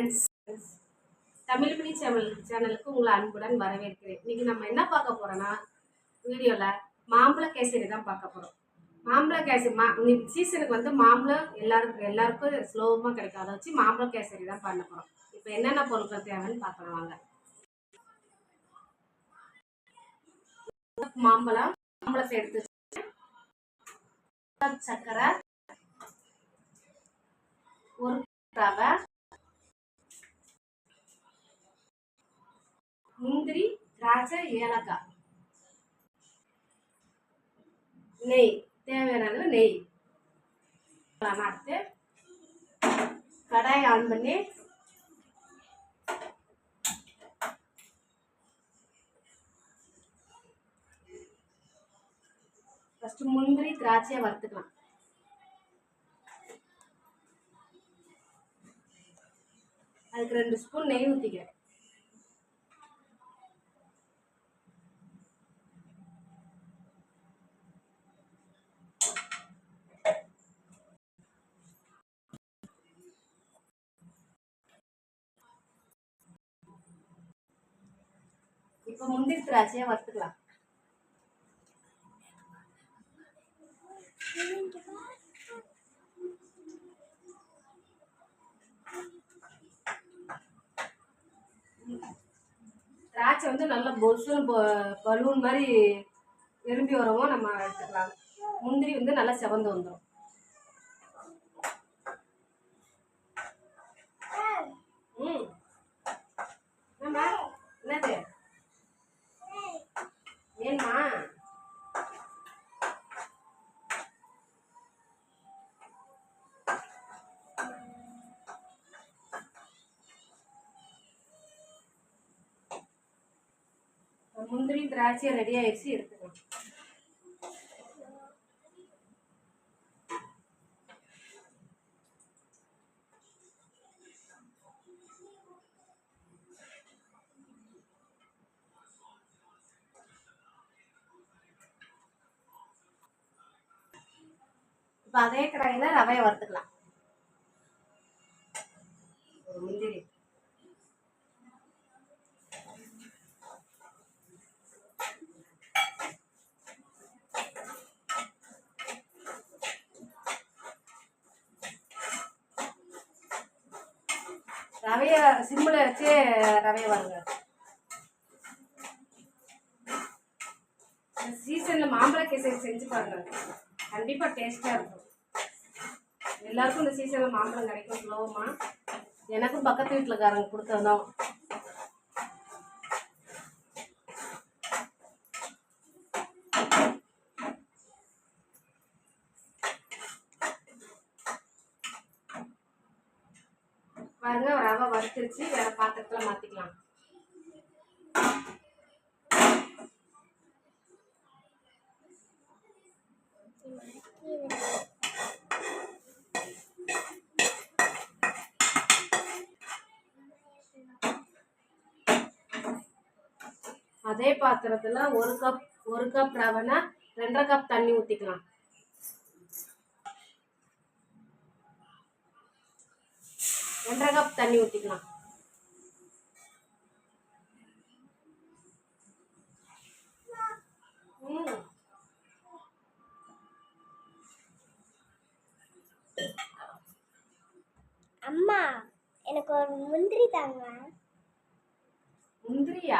Friends Tamil மணி channel சேனலுக்கு உங்களை அன்புடன் வரவேற்கிறேன். இன்னைக்கு நம்ம என்ன பார்க்க போகிறோன்னா வீடியோவில் மாம்பழ கேசரி தான் பார்க்க போகிறோம் மாம்பழ கேசரி மா சீசனுக்கு வந்து மாம்பழம் எல்லாருக்கும் எல்லாருக்கும் ஸ்லோவமாக கிடைக்கும். அதை வச்சு மாம்பழ கேசரி தான் பண்ண போகிறோம் இப்போ என்னென்ன பொருட்கள் தேவைன்னு பார்க்கலாம் வாங்க. மாம்பழம் மாம்பழத்தை எடுத்து சர்க்கரை ஒரு ரவை முந்திரி திராட்சை ஏலக்காய். நெய். தேவையான அளவு நெய் அடுத்து கடாயை ஆன் பண்ணி ஃபஸ்ட்டு முந்திரி திராட்சையை வறுத்துக்கலாம். அதுக்கு ரெண்டு ஸ்பூன் நெய் ஊற்றிக்கிறேன் இப்போ முந்திரி திராட்சையை வறுத்துக்கலாம். திராட்சை வந்து நல்லா பொசுன்னு பலூன் மாதிரி விரும்பி வரவும் நம்ம எடுத்துக்கலாம். முந்திரி வந்து நல்லா செவந்து வந்துடும் ம். என்னது? ஏம்மா? முந்திரி திராட்சை ரெடி ஆயிடுச்சு எடுத்துக்கலாம். இப்போ அதே கடாயில் ரவையை வறுத்துக்கலாம். முந்திரி. ரவைய சிம்மில் வச்சு ரவைய வருங்க சீசனில் மாம்பழ கேசரி செஞ்சு பாருங்க. கண்டிப்பாக டேஸ்ட்டாக இருக்கும். எல்லாருக்கும் இந்த சீசனில் மாம்பழம் கிடைக்கும் சுலபமா எனக்கும் பக்கத்து வீட்டில்காரங்க கொடுத்ததும் பாருங்க ரவை வறுத்துருச்சு. வேற பாத்திரத்தில் மாற்றிக்கலாம் அதே பாத்திரத்தில் ஒரு கப் ஒரு கப் ரவைனா ரெண்டரை கப் தண்ணி ஊற்றிக்கலாம் ரெண்டரை கப் தண்ணி ஊற்றிக்கலாம் எனக்கு ஒரு முந்திரி தாங்க. முந்திரியா?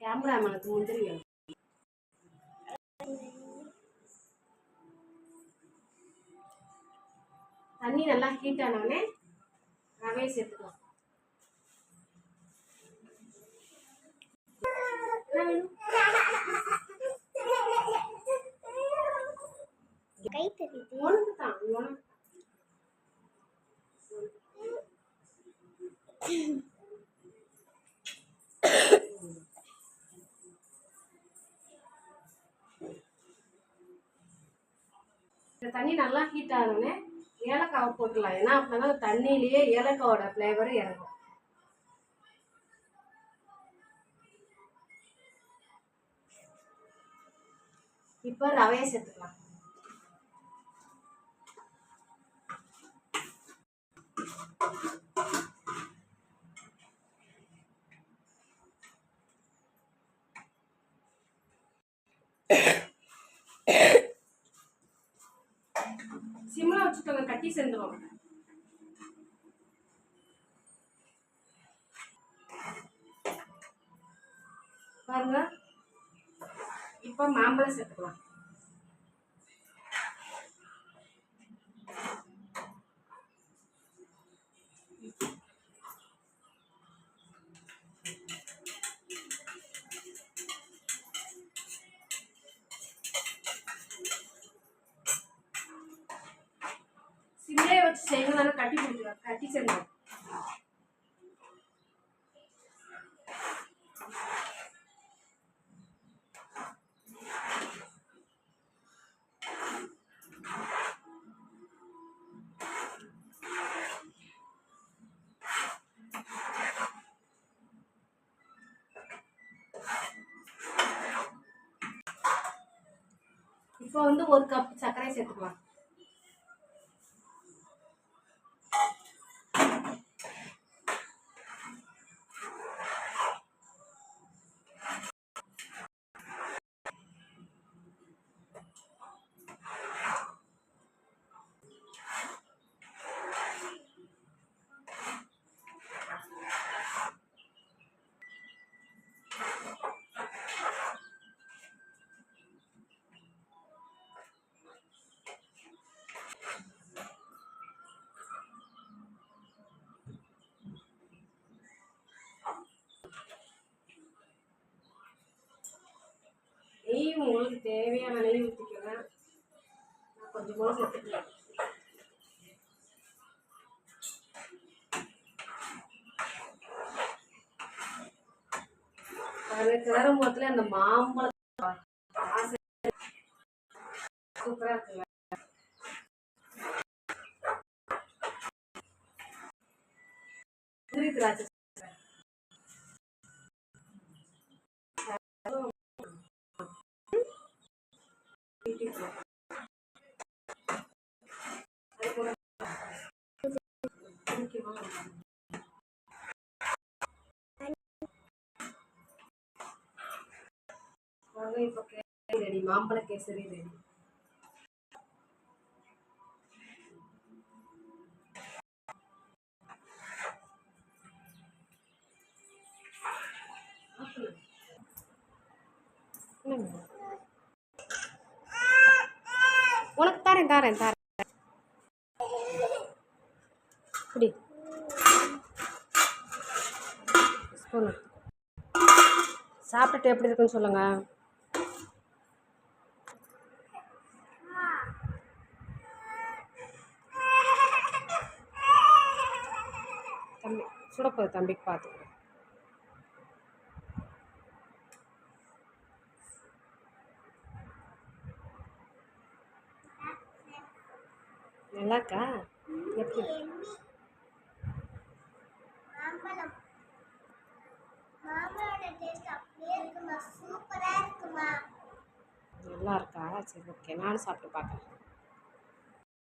கேமராமேனுக்கு முந்திரி வேணும் தண்ணி நல்லா ஹீட் ஆனவுடனே ரவையை சேர்த்துக்கலாம். என்ன வேணும்? உனக்கு தான் உனக்கு இந்த தண்ணி நல்லா ஹீட் ஆனோடனே ஏலக்காவை போட்டுடலாம். ஏன்னா அப்பதான் தண்ணியிலேயே ஏலக்காவோட ஃப்ளேவர் இறங்கும். இப்போ ரவையை சேர்த்துக்கலாம். வச்சுக்கோங்க கட்டி சேர்ந்துரும் பாருங்க. இப்போ மாம்பழம் சேர்த்துக்கலாம். வச்சு செய்யணும் கட்டி பிடிக்கலாம் கட்டி சேர்ந்துடும் இப்போ வந்து ஒரு கப் சர்க்கரை சேர்த்துக்கலாம் நெய் உங்களுக்கு தேவையான நெய் ஊற்றிக்கோங்க நான் கொஞ்சமாக சேர்த்துக்கலாம். அது கிளறும் போதுல அந்த மாம்பழம் சூப்பராக இருக்குங்க முந்திரி திராட்சை ஊத்திக்கலாம். அது கூட குடிக்குமா? வாங்க இப்போ கேசரி ரெடி மாம்பழ கேசரி ரெடி உனக்கு தரேன் தரேன் தரேன். குடி. சாப்பிட்டுட்டு எப்படி இருக்குன்னு சொல்லுங்க. கூட போகுது தம்பிக்கு பார்த்துக்கோ நல்லாக்கா எப்படி? நல்லா இருக்கா சரி ஓகே. நானும் சாப்பிட்டு பார்க்குறேன்.